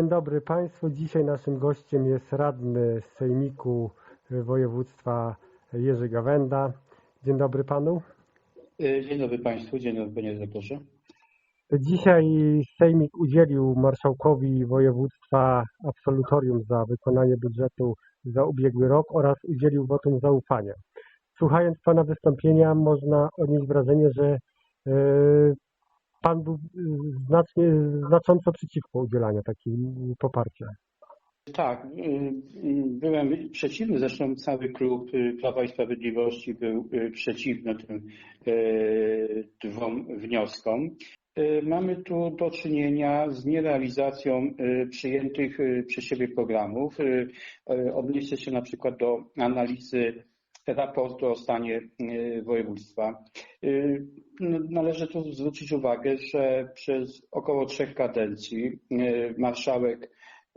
Dzień dobry Państwu. Dzisiaj naszym gościem jest radny z Sejmiku Województwa Jerzy Gawenda. Dzień dobry Panu. E, Dzień dobry Państwu, dzień dobry Panie Redaktorze. Dzisiaj Sejmik udzielił marszałkowi województwa absolutorium za wykonanie budżetu za ubiegły rok oraz udzielił wotum zaufania. Słuchając Pana wystąpienia można odnieść wrażenie, że e, Pan był znacznie, znacząco przeciwko udzielaniu takiego poparcia. Tak, y, y, byłem przeciwny, zresztą cały klub y, Prawa i Sprawiedliwości był y, przeciwny tym y, dwom wnioskom. Y, Mamy tu do czynienia z nierealizacją y, przyjętych y, przez siebie programów. Y, y, Odniesie się na przykład do analizy raportu o stanie y, województwa. Y, Należy tu zwrócić uwagę, że przez około trzech kadencji y, marszałek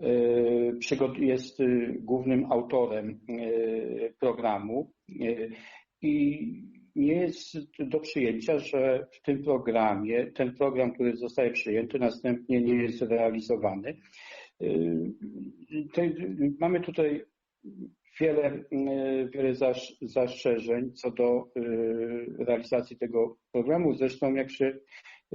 y, jest y, głównym autorem y, programu y, i nie jest do przyjęcia, że w tym programie, ten program, który zostaje przyjęty, następnie nie jest realizowany. Y, Mamy tutaj wiele, y, wiele zastrzeżeń co do y, realizacji tego programu. Zresztą jak się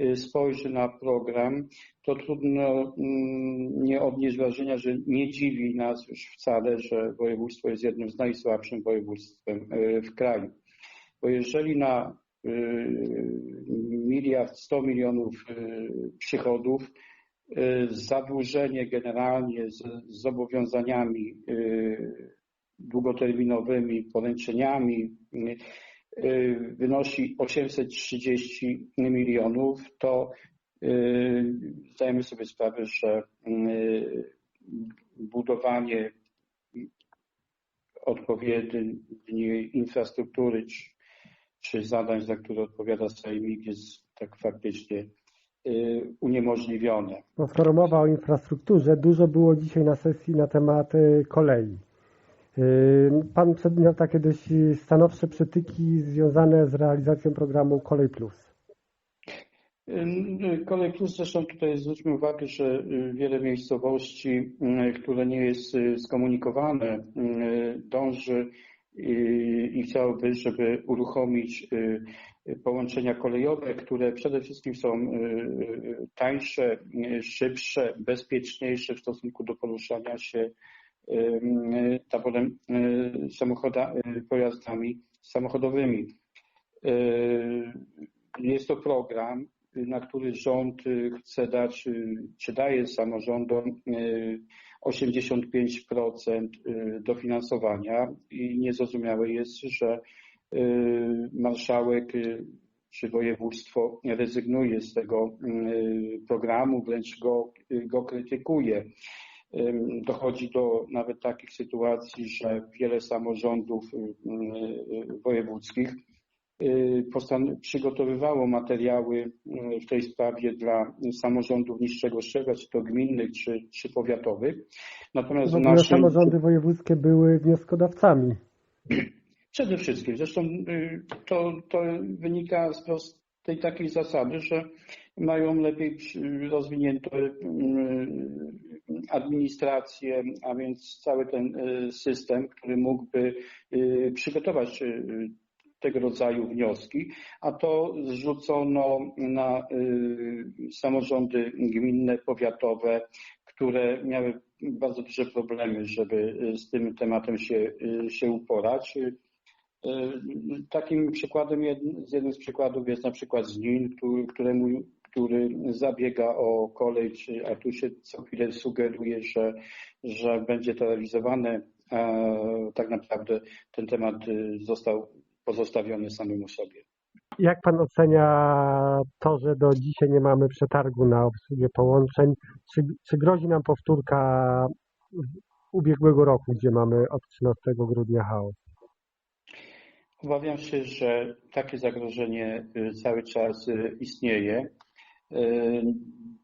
y, spojrzy na program, to trudno mm, nie odnieść wrażenia, że nie dziwi nas już wcale, że województwo jest jednym z najsłabszym województwem y, w kraju. Bo jeżeli na miliard sto milionów przychodów zadłużenie generalnie z, zobowiązaniami długoterminowymi, poręczeniami y, wynosi 830 milionów, to y, zdajemy sobie sprawę, że y, budowanie odpowiedniej infrastruktury czy, czy zadań, za które odpowiada Sejmik jest tak faktycznie uniemożliwione. No, skoro mowa o infrastrukturze, dużo było dzisiaj na sesji na temat kolei. Pan miał takie dość y, stanowcze przytyki związane z realizacją programu Kolej Plus. Kolej Plus, zresztą tutaj zwróćmy uwagę, że y, wiele miejscowości, y, które nie jest y, skomunikowane, dąży i chciałoby, żeby uruchomić połączenia kolejowe, które przede wszystkim są tańsze, szybsze, bezpieczniejsze w stosunku do poruszania się taborem y, samochoda, y, pojazdami samochodowymi. Y, Jest to program, y, na który rząd y, chce dać, y, czy daje samorządom y, 85% y, dofinansowania i niezrozumiałe jest, że y, marszałek y, czy województwo rezygnuje z tego y, programu, wręcz go, y, go krytykuje. Dochodzi do nawet takich sytuacji, że wiele samorządów y, y, wojewódzkich y, postan- przygotowywało materiały w tej sprawie dla samorządów niższego szczebla, czy to gminnych, czy, czy powiatowych. Natomiast W naszym, samorządy wojewódzkie były wnioskodawcami. przede wszystkim, zresztą to, to wynika z prostej takiej zasady, że mają lepiej rozwinięte administrację, a więc cały ten y, system, który mógłby y, przygotować y, tego rodzaju wnioski, a to zrzucono na samorządy gminne, powiatowe, które miały bardzo duże problemy, żeby z tym tematem się, się uporać. Takim przykładem, jednym z przykładów jest na przykład Znin, któremu, który zabiega o kolej, czy- a tu się co chwilę sugeruje, że, że będzie to realizowane, a tak naprawdę ten temat został pozostawiony samemu sobie. Jak Pan ocenia to, że do dzisiaj nie mamy przetargu na obsługę połączeń? Czy, czy grozi nam powtórka ubiegłego roku, gdzie mamy od 13 grudnia chaos? Obawiam się, że takie zagrożenie y, cały czas y, istnieje. Y,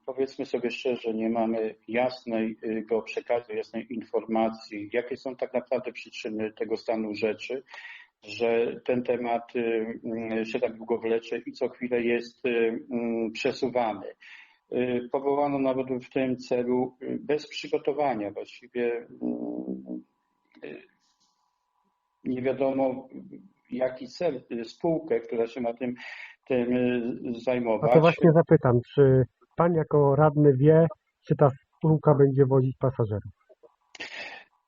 Powiedzmy sobie szczerze, nie mamy jasnego przekazu, jasnej informacji, jakie są tak naprawdę przyczyny tego stanu rzeczy, że ten temat y, y, się tak długo wlecze i co chwilę jest y, y, przesuwany. Y, Powołano nawet w tym celu y, bez przygotowania właściwie mm, y, nie wiadomo jaki cel, y, spółkę, która się ma tym, tym y, A zajmować. to właśnie zapytam, czy pan jako radny wie, czy ta spółka będzie wozić pasażerów?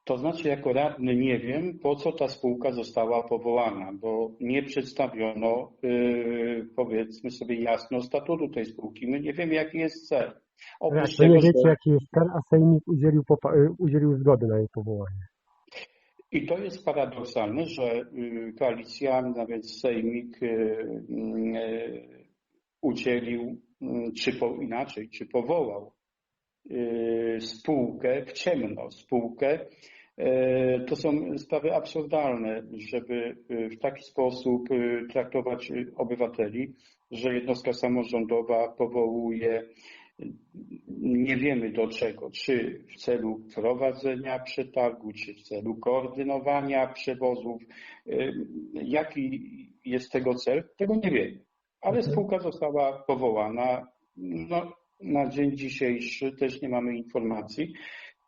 To znaczy, jako radny nie wiem, po co ta spółka została powołana, bo nie przedstawiono, yy, powiedzmy sobie jasno, statutu tej spółki. My nie wiemy, jaki jest cel. Oprócz nie tego, wiecie, że... jaki jest cel, a Sejmik udzielił, y, udzielił zgody na jej powołanie. I to jest paradoksalne, że yy, koalicja, nawet Sejmik, yy, yy, udzielił, yy, czy po, inaczej, czy powołał spółkę w ciemno, spółkę. To są sprawy absurdalne, żeby w taki sposób traktować obywateli, że jednostka samorządowa powołuje nie wiemy do czego, czy w celu prowadzenia przetargu, czy w celu koordynowania przewozów. Jaki jest tego cel, tego nie wiemy. Ale Mhm. spółka została powołana. No, na dzień dzisiejszy też nie mamy informacji,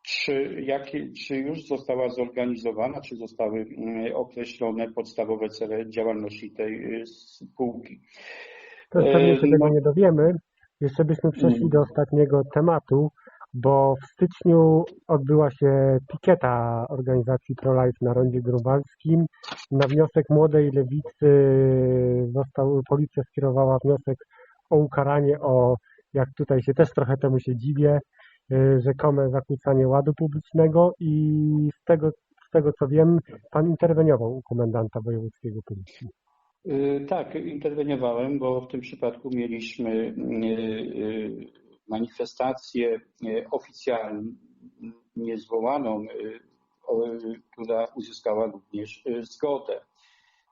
czy, jakie, czy już została zorganizowana, czy zostały mm, określone podstawowe cele działalności tej y, spółki. To pewnie się tego nie dowiemy. Jeszcze byśmy przeszli Mm. do ostatniego tematu, bo w styczniu odbyła się pikieta organizacji ProLife na Rondzie Grunwaldzkim. Na wniosek Młodej Lewicy został, policja skierowała wniosek o ukaranie, o, jak tutaj się też trochę temu się dziwię, yy, rzekome zakłócanie ładu publicznego i z tego, z tego co wiem, pan interweniował u komendanta wojewódzkiego policji. Y, Tak, interweniowałem, bo w tym przypadku mieliśmy y, y, manifestację oficjalnie zwołaną, która uzyskała również zgodę.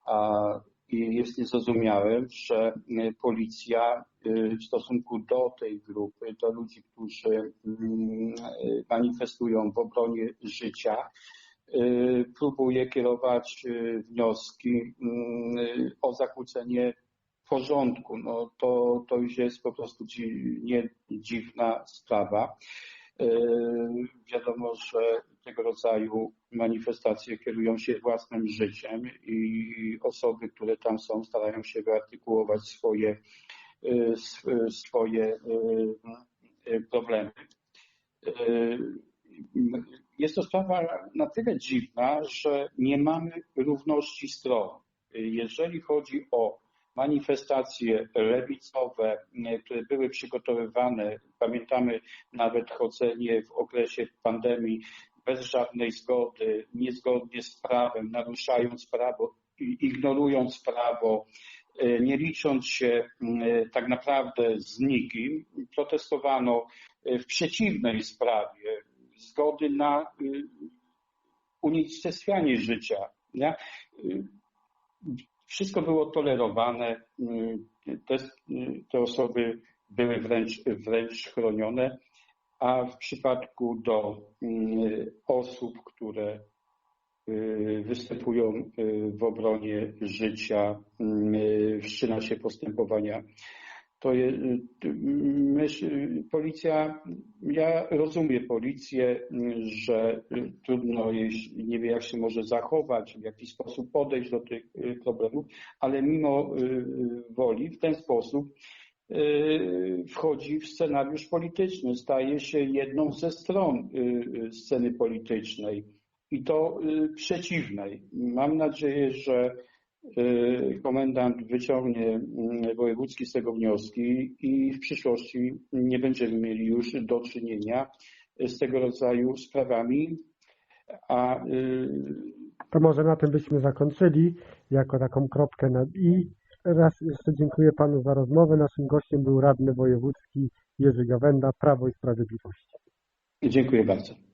A jest niezrozumiałe, że policja w stosunku do tej grupy, do ludzi, którzy mm, manifestują w obronie życia, próbuje kierować y, wnioski mm, o zakłócenie porządku. No to, to już jest po prostu dzi, nie dziwna sprawa. Y, Wiadomo, że tego rodzaju manifestacje kierują się własnym życiem i osoby, które tam są, starają się wyartykułować swoje, y, sw- swoje y, y, problemy. Jest to sprawa na tyle dziwna, że nie mamy równości stron. Jeżeli chodzi o manifestacje lewicowe, które były przygotowywane, pamiętamy nawet chodzenie w okresie pandemii bez żadnej zgody, niezgodnie z prawem, naruszając prawo, ignorując prawo, nie licząc się y, tak naprawdę z nikim, protestowano y, w przeciwnej sprawie zgody na y, unicestwianie życia. Nie? Y, Wszystko było tolerowane, y, te, te osoby były wręcz, wręcz chronione, a w przypadku do osób, które występują w obronie życia, wszczyna się postępowania. To je, y, myśl, policja, ja rozumiem policję, że y, trudno jej, nie wie jak się może zachować, w jaki sposób podejść do tych y, problemów, ale mimo woli w ten sposób wchodzi w scenariusz polityczny, staje się jedną ze stron sceny politycznej i to przeciwnej. Mam nadzieję, że komendant wyciągnie y, wojewódzki z tego wnioski i w przyszłości nie będziemy mieli już do czynienia z tego rodzaju sprawami, a y, To może na tym byśmy zakończyli, jako taką kropkę i. Raz jeszcze dziękuję panu za rozmowę. Naszym gościem był radny wojewódzki Jerzy Gawenda, Prawo i Sprawiedliwość. dziękuję bardzo.